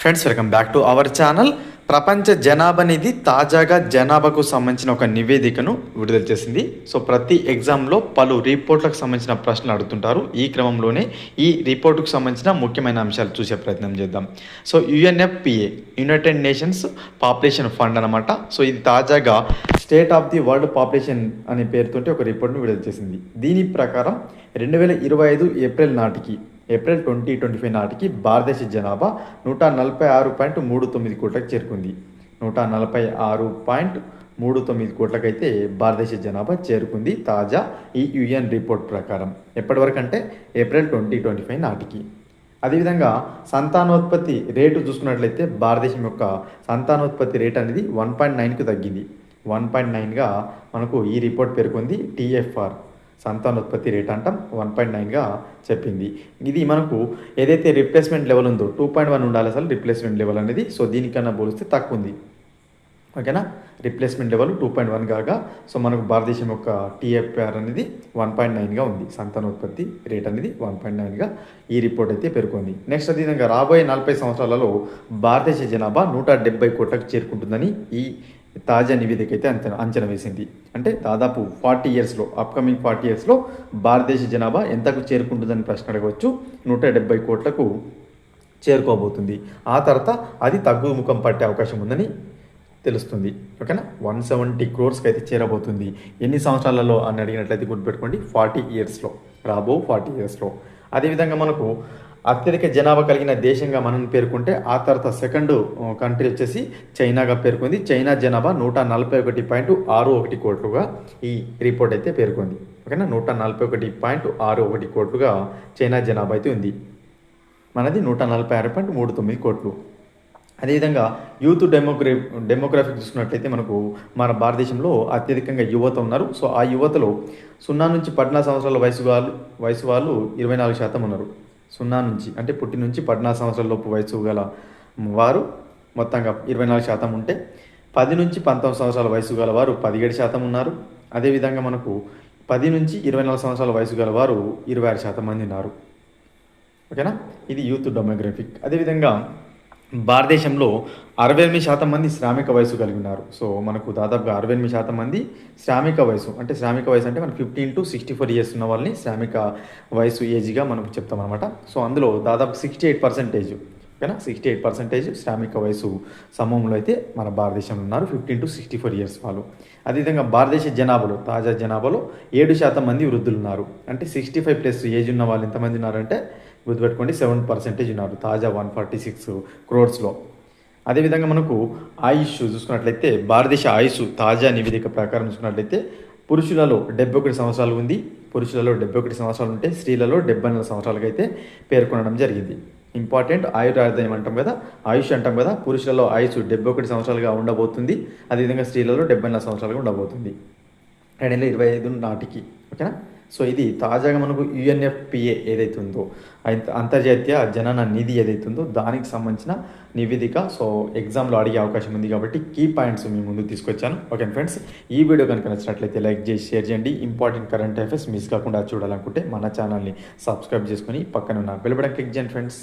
Friends welcome back to our channel ప్రపంచ జనాభా నిధి తాజాగా జనాభాకు సంబంధించిన ఒక నివేదికను విడుదల చేసింది. సో ప్రతి ఎగ్జామ్లో పలు రిపోర్ట్లకు సంబంధించిన ప్రశ్నలు అడుగుతుంటారు. ఈ క్రమంలోనే ఈ రిపోర్టుకు సంబంధించిన ముఖ్యమైన అంశాలు చూసే ప్రయత్నం చేద్దాం. So UNFPA United Nations population fund అనమాట సో ఇది తాజాగా state of the world population అనే పేరుతోటి ఒక రిపోర్ట్ను విడుదల చేసింది. దీని ప్రకారం రెండు వేల ఇరవై ఐదు ఏప్రిల్ నాటికి ఏప్రిల్ ట్వంటీ ట్వంటీ ఫైవ్ నాటికి భారతదేశ జనాభా నూట నలభై ఆరు పాయింట్ మూడు తొమ్మిది కోట్లకు చేరుకుంది. నూట నలభై ఆరు పాయింట్ మూడు తొమ్మిది కోట్లకైతే భారతదేశ జనాభా చేరుకుంది తాజా ఈ యుఎన్ రిపోర్ట్ ప్రకారం. ఎప్పటివరకు అంటే ఏప్రిల్ ట్వంటీ ట్వంటీ ఫైవ్ నాటికి. అదేవిధంగా సంతానోత్పత్తి రేటు చూసుకున్నట్లయితే భారతదేశం యొక్క సంతానోత్పత్తి రేట్ అనేది వన్ పాయింట్ నైన్కు తగ్గింది. వన్ పాయింట్ నైన్గా మనకు ఈ రిపోర్ట్ పేర్కొంది టీఎఫ్ఆర్. సంతానోత్పత్తి రేట్ అంటాం వన్ పాయింట్ నైన్గా చెప్పింది. ఇది మనకు ఏదైతే రిప్లేస్మెంట్ లెవెల్ ఉందో టూ పాయింట్ వన్ ఉండాలి అసలు రిప్లేస్మెంట్ లెవెల్ అనేది. సో దీనికన్నా పోలిస్తే తక్కువ ఉంది ఓకేనా replacement level two point one కాగా సో మనకు భారతదేశం యొక్క టీఎఫ్ఆర్ అనేది వన్ పాయింట్ నైన్గా ఉంది. సంతానోత్పత్తి రేట్ అనేది వన్ పాయింట్ నైన్గా ఈ రిపోర్ట్ అయితే పేర్కొంది. నెక్స్ట్ అదేవిధంగా రాబోయే నలభై సంవత్సరాలలో భారతదేశ జనాభా నూట డెబ్బై కోట్లకు చేరుకుంటుందని ఈ తాజా నివేదిక అయితే అంచనా అంచనా వేసింది. అంటే దాదాపు ఫార్టీ ఇయర్స్లో అప్కమింగ్ ఫార్టీ ఇయర్స్లో భారతదేశ జనాభా ఎంతకు చేరుకుంటుందని ప్రశ్న అడగవచ్చు. నూట డెబ్బై కోట్లకు చేరుకోబోతుంది. ఆ తర్వాత అది తగ్గుముఖం పట్టే అవకాశం ఉందని తెలుస్తుంది. ఓకేనా? వన్ సెవెంటీ క్రోర్స్కి అయితే చేరబోతుంది. ఎన్ని సంవత్సరాలలో అని అడిగినట్లయితే గుర్తుపెట్టుకోండి. ఫార్టీ ఇయర్స్లో రాబో ఫార్టీ ఇయర్స్లో. అదేవిధంగా మనకు అత్యధిక జనాభా కలిగిన దేశంగా మనం పేర్కొంటే ఆ తర్వాత సెకండ్ కంట్రీ వచ్చేసి చైనాగా పేర్కొంది. చైనా జనాభా నూట నలభై ఒకటి పాయింట్ ఆరు ఒకటి కోట్లుగా ఈ రిపోర్ట్ అయితే పేర్కొంది. ఓకేనా? నూట నలభై ఒకటి పాయింట్ ఆరు ఒకటి కోట్లుగా చైనా జనాభా అయితే ఉంది. మనది నూట నలభై ఆరు పాయింట్ మూడు తొమ్మిది కోట్లు. అదేవిధంగా యూత్ డెమోగ్రఫీ డెమోగ్రఫీ చూసుకున్నట్లయితే మనకు మన భారతదేశంలో అత్యధికంగా యువత ఉన్నారు. సో ఆ యువతలో సున్నా నుంచి పద్నాలుగు సంవత్సరాల వయసు వాళ్ళు వయసు వాళ్ళు ఇరవై నాలుగు శాతం ఉన్నారు. సున్నా నుంచి అంటే పుట్టి నుంచి పద్నాలుగు సంవత్సరాల లోపు వయసు గల వారు మొత్తంగా ఇరవై నాలుగు శాతం ఉంటే పది నుంచి పంతొమ్మిది సంవత్సరాల వయసు గల వారు పదిహేడు శాతం ఉన్నారు. అదేవిధంగా మనకు పది నుంచి ఇరవై నాలుగు సంవత్సరాల వయసు గల వారు ఇరవై ఆరు శాతం మంది ఉన్నారు. ఓకేనా? ఇది యూత్ డెమోగ్రఫిక్ అదేవిధంగా భారతదేశంలో అరవై ఎనిమిది శాతం మంది శ్రామిక వయసు కలిగి ఉన్నారు. సో మనకు దాదాపుగా అరవై ఎనిమిది శాతం మంది శ్రామిక వయసు అంటే శ్రామిక వయసు అంటే మనకు fifteen to sixty four years ఉన్న వాళ్ళని శ్రామిక వయసు ఏజ్గా మనం చెప్తాం అనమాట సో అందులో దాదాపు సిక్స్టీ ఎయిట్ పర్సెంటేజ్ ఓకేనా? సిక్స్టీ ఎయిట్ పర్సెంటేజ్ శ్రామిక వయసు సమూహంలో అయితే మన భారతదేశంలో ఉన్నారు fifteen to sixty four years వాళ్ళు. అదేవిధంగా భారతదేశ జనాభాలో తాజా జనాభాలో ఏడు శాతం మంది వృద్ధులు ఉన్నారు. అంటే సిక్స్టీ ఫైవ్ ప్లస్ ఏజ్ ఉన్న వాళ్ళు ఎంతమంది ఉన్నారంటే గుర్తుపెట్టుకోండి సెవెన్ పర్సెంటేజ్ ఉన్నారు తాజా వన్ ఫార్టీ సిక్స్ క్రోడ్స్లో అదేవిధంగా మనకు ఆయుష్ చూసుకున్నట్లయితే భారతదేశ ఆయుష్ తాజా నివేదిక ప్రకారం చూసుకున్నట్లయితే పురుషులలో డెబ్బై ఒకటి సంవత్సరాలు ఉంది పురుషులలో డెబ్బై ఒకటి సంవత్సరాలు ఉంటే స్త్రీలలో డెబ్బై నాలుగు సంవత్సరాలకు అయితే పేర్కొనడం జరిగింది. ఇంపార్టెంట్ ఆయుర్వేదం అంటాం కదా ఆయుష్ అంటాం కదా పురుషులలో ఆయుష్ డెబ్బై ఒకటి సంవత్సరాలుగా ఉండబోతుంది అదేవిధంగా స్త్రీలలో డెబ్బై నాలుగు సంవత్సరాలుగా ఉండబోతుంది. రెండు వేల ఇరవై ఐదు నాటికి. ఓకేనా? సో ఇది తాజాగా మనకు యుఎన్ఎఫ్పిఏ ఏదైతే ఉందో అంతర్జాతీయ జనన నిధి ఏదైతే ఉందో దానికి సంబంధించిన నివేదిక. సో ఎగ్జామ్లో అడిగే అవకాశం ఉంది కాబట్టి కీ పాయింట్స్ మీ ముందు తీసుకొచ్చాను. ఓకే ఫ్రెండ్స్ ఈ వీడియో కనుక నచ్చినట్లయితే లైక్ చేసి షేర్ చేయండి. ఇంపార్టెంట్ కరెంట్ అఫైర్స్ మిస్ కాకుండా చూడాలనుకుంటే మన ఛానల్ని సబ్స్క్రైబ్ చేసుకొని పక్కన ఉన్న బెల్ బటన్ క్లిక్ చేయండి ఫ్రెండ్స్.